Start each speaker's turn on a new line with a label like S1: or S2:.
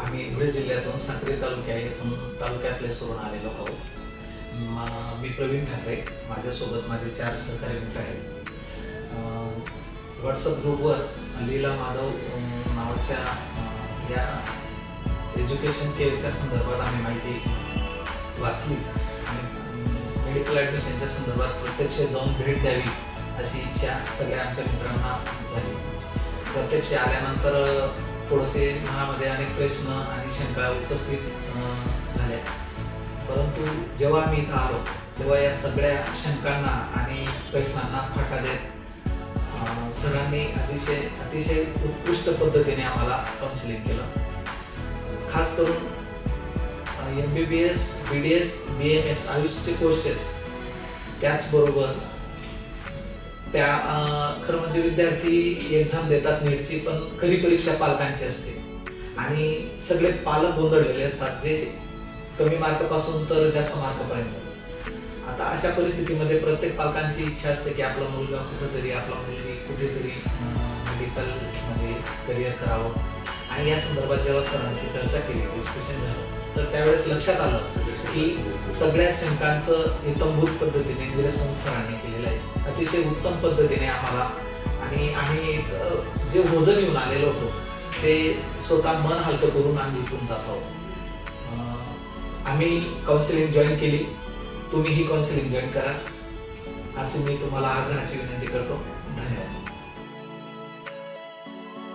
S1: आम्ही धुळे जिल्ह्यातून साक्री तालुक्या येथून तालुक्या प्लेसवरून आलेलो आहोत. मी प्रवीण ठाकरे माझ्यासोबत माझे चार सहकारी मित्र आहेत. व्हॉट्सअप ग्रुपवर लीला माधव नावाच्या या एज्युकेशन केअरच्या संदर्भात आम्ही माहिती वाचली आणि मेडिकल ॲडमिशनच्या संदर्भात प्रत्यक्ष जाऊन भेट द्यावी अशी इच्छा सगळ्या आमच्या मित्रांना झाली. प्रत्यक्ष आल्यानंतर थोडेसे मनामध्ये अनेक प्रश्न आणि शंका उपस्थित झाल्या परंतु जेव्हा मी इथं आलो तेव्हा या सगळ्या शंकांना आणि प्रश्नांना फाटा देत सरांनी अतिशय अतिशय उत्कृष्ट पद्धतीने आम्हाला काउन्सिलिंग केलं. खास करून M B B S B D S B M S आयुष्य कोर्सेस त्याचबरोबर त्या खरं म्हणजे विद्यार्थी एक्झाम देतात नीटची पण खरी परीक्षा पालकांची असते. आणि सगळे पालक गोंधळलेले असतात जे कमी मार्कपासून तर जास्त मार्कपर्यंत. आता अशा परिस्थितीमध्ये प्रत्येक पालकांची इच्छा असते की आपला मुलगा कुठेतरी आपला मुलगी कुठेतरी मेडिकलमध्ये करिअर करावं. आणि या संदर्भात जेव्हा सरांशी चर्चा केली डिस्कशन झालं तर त्यावेळेस लक्षात आलं की सगळ्या शंकांचं हितंभूत पद्धतीने निरसन सरांनी केलेलं आहे. अतिशय उत्तम पद्धतीने आम्हाला आणि आम्ही एक, जे भोजन येऊन आलेलो होतो ते स्वतः मन हलकं करून आम्ही इथून जात आहोत. आम्ही काउन्सिलिंग जॉईन केली. तुम्ही ही काउन्सिलिंग जॉईन करा. असे मी तुम्हाला आग्रहाची विनंती करतो. धन्यवाद.